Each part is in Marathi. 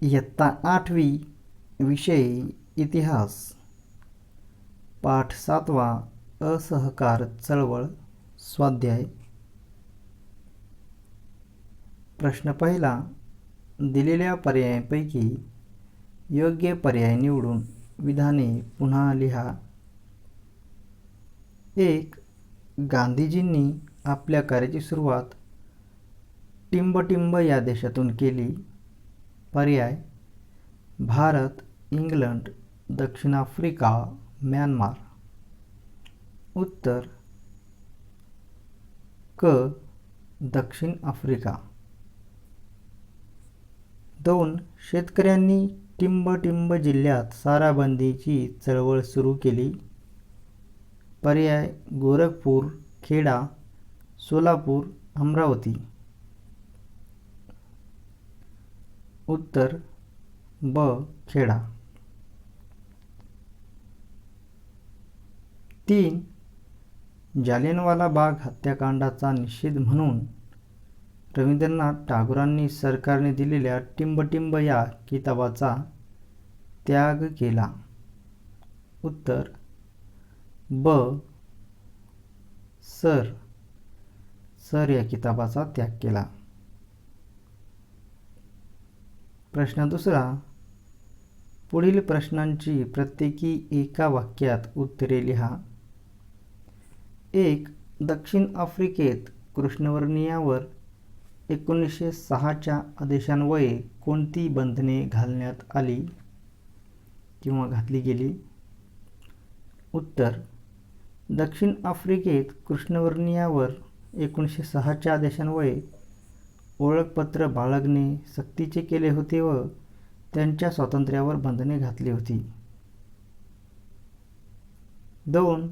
इयत्ता आठवी विषय इतिहास. पाठ सातवा असहकार चळवळ स्वाध्याय. प्रश्न पहिला दिलेल्या पर्यायांपैकी योग्य पर्याय निवडून विधाने पुन्हा लिहा. एक गांधीजींनी आपल्या कार्याची सुरुवात टिंबटिंब या देशातून केली. पर्याय. भारत इंग्लंड दक्षिण आफ्रिका म्यानमार. उत्तर. क. दक्षिण आफ्रिका. दोन. शेतकऱ्यांनी टिंबटिंब जिल्ह्यात साराबंदीची चळवळ सुरू केली. पर्याय. गोरखपूर खेडा सोलापूर अमरावती. उत्तर ब खेडा. तीन जालियनवाला बाग हत्याकांडाचा निषेध म्हणून रवींद्रनाथ टागोरांनी सरकारने दिलेल्या टिंबटिंब या किताबाचा त्याग केला. उत्तर ब सर सर या किताबाचा त्याग केला. प्रश्न दुसरा. पुढील प्रश्नांची प्रत्येकी एका वाक्यात उत्तरे लिहा. एक दक्षिण आफ्रिकेत कृष्णवर्णीयावर एकोणीसशे सहाच्या आदेशान्वये कोणती बंधने घालण्यात आली? किंवा घातली गेली? उत्तर दक्षिण आफ्रिकेत कृष्णवर्णीयावर एकोणीसशे सहाच्या आदेशान्वये ओळखपत्र बाळगणे सक्तीचे केले होते व त्यांच्या स्वातंत्र्यावर बंधने घातली होती. दोन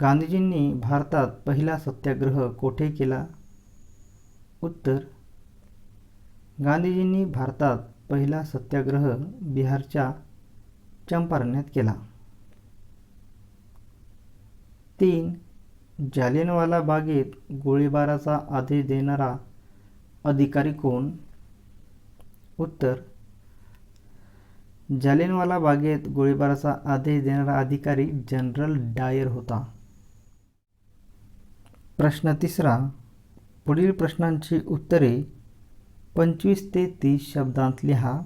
गांधीजींनी भारतात पहिला सत्याग्रह कोठे केला? उत्तर गांधीजींनी भारतात पहिला सत्याग्रह बिहारच्या चंपारण्यात केला. तीन जालियनवाला बागेत गोळीबाराचा आदेश देणारा अधिकारी कोण? उत्तर जालियनवाला बागेत गोळीबाराचा आदेश देणारा अधिकारी जनरल डायर होता. प्रश्न तिसरा पुढील प्रश्नांची उत्तरे पंचवीस ते तीस शब्दांत लिहा.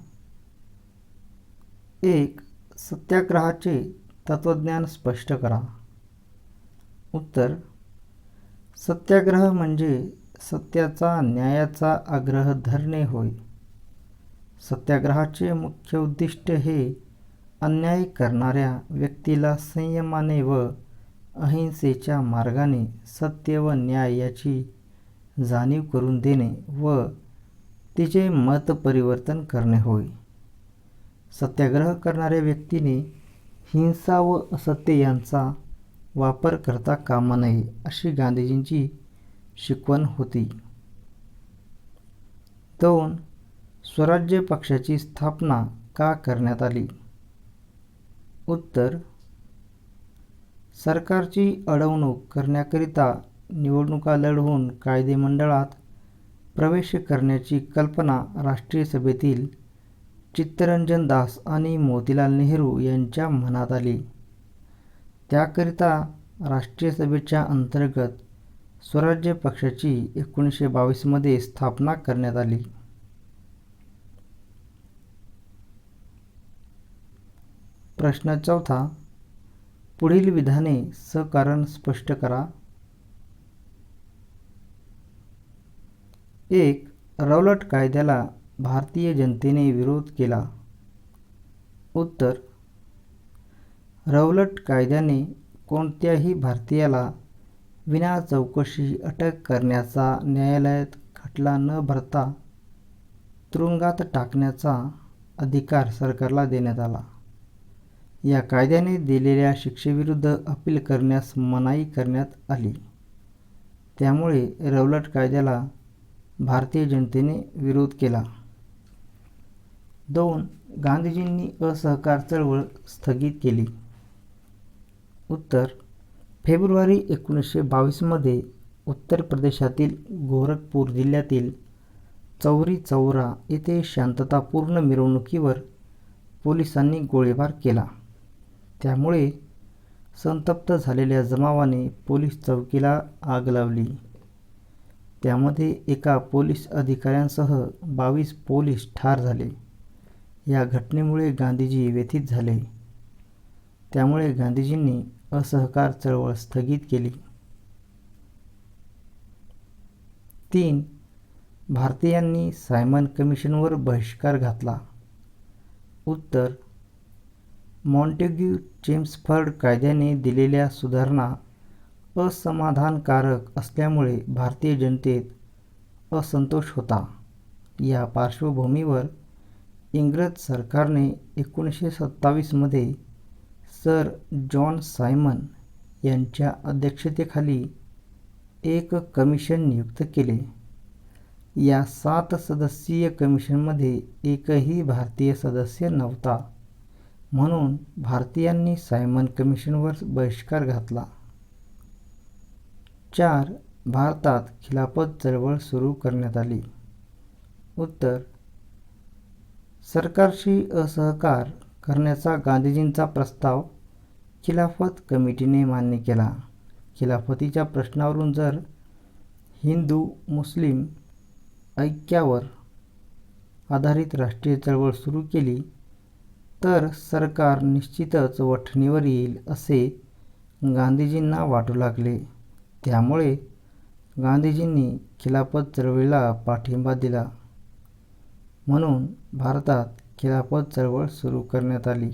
एक सत्याग्रहाचे तत्त्वज्ञान स्पष्ट करा. उत्तर सत्याग्रह म्हणजे सत्याचा न्यायाचा आग्रह धरणे होय. सत्याग्रहाचे मुख्य उद्दिष्ट हे अन्याय करणाऱ्या व्यक्तीला संयमाने व अहिंसेच्या मार्गाने सत्य व न्याय याची जाणीव करून देणे व तिचे मत परिवर्तन करणे होय. सत्याग्रह करणाऱ्या व्यक्तीने हिंसा व असत्य यांचा वापर करता कामा नये अशी गांधीजींची शिकवण होती. दोन स्वराज्य पक्षाची स्थापना का करण्यात आली? उत्तर सरकारची अडवणूक करण्याकरिता निवडणुका लढवून कायदेमंडळात प्रवेश करण्याची कल्पना राष्ट्रीय सभेतील चित्तरंजन दास आणि मोतीलाल नेहरू यांच्या मनात आली. त्याकरिता राष्ट्रीय सभेच्या अंतर्गत स्वराज्य पक्षाची एकोणीसशे बावीसमध्ये स्थापना करण्यात आली. प्रश्न चौथा पुढील विधाने सकारण स्पष्ट करा. एक रौलट कायद्याला भारतीय जनतेने विरोध केला. उत्तर रौलट कायद्याने कोणत्याही भारतीयाला विना चौकशी अटक करण्याचा न्यायालयात खटला न भरता तुरुंगात टाकण्याचा अधिकार सरकारला देण्यात आला. या कायद्याने दिलेल्या शिक्षेविरुद्ध अपील करण्यास मनाई करण्यात आली. त्यामुळे रौलट कायद्याला भारतीय जनतेने विरोध केला. दोन गांधीजींनी असहकार चळवळ स्थगित केली. उत्तर फेब्रुवारी एकोणीसशे बावीसमध्ये उत्तर प्रदेशातील गोरखपूर जिल्ह्यातील चौरी चौरा येथे शांततापूर्ण मिरवणुकीवर पोलिसांनी गोळीबार केला. त्यामुळे संतप्त झालेल्या जमावाने पोलीस चौकीला आग लावली. त्यामध्ये एका पोलीस अधिकाऱ्यांसह बावीस पोलीस ठार झाले. या घटनेमुळे गांधीजी व्यथित झाले. त्यामुळे गांधीजींनी असहकार चळवळ स्थगित केली. तीन भारतीयांनी सायमन कमिशनवर बहिष्कार घातला. उत्तर मॉन्टेग्यू चेम्सफर्ड कायद्याने दिलेल्या सुधारणा असमाधानकारक असल्यामुळे भारतीय जनतेत असंतोष होता. या पार्श्वभूमीवर इंग्रज सरकारने एकोणीसशे सत्तावीसमध्ये सर जॉन सायमन यांच्या अध्यक्षतेखाली एक कमिशन नियुक्त केले. या सात सदस्यीय कमिशनमध्ये एकही भारतीय सदस्य नव्हता. म्हणून भारतीयांनी सायमन कमिशनवर बहिष्कार घातला. चार भारतात खिलाफत चळवळ सुरू करण्यात आली. उत्तर सरकारशी असहकार करण्याचा गांधीजींचा प्रस्ताव खिलाफत कमिटीने मान्य केला. खिलाफतीच्या प्रश्नावरून जर हिंदू मुस्लिम ऐक्यावर आधारित राष्ट्रीय चळवळ सुरू केली तर सरकार निश्चितच वठणीवर येईल असे गांधीजींना वाटू लागले. त्यामुळे गांधीजींनी खिलाफत चळवळीला पाठिंबा दिला. म्हणून भारतात खिलाफत चळवळ सुरू करण्यात आली.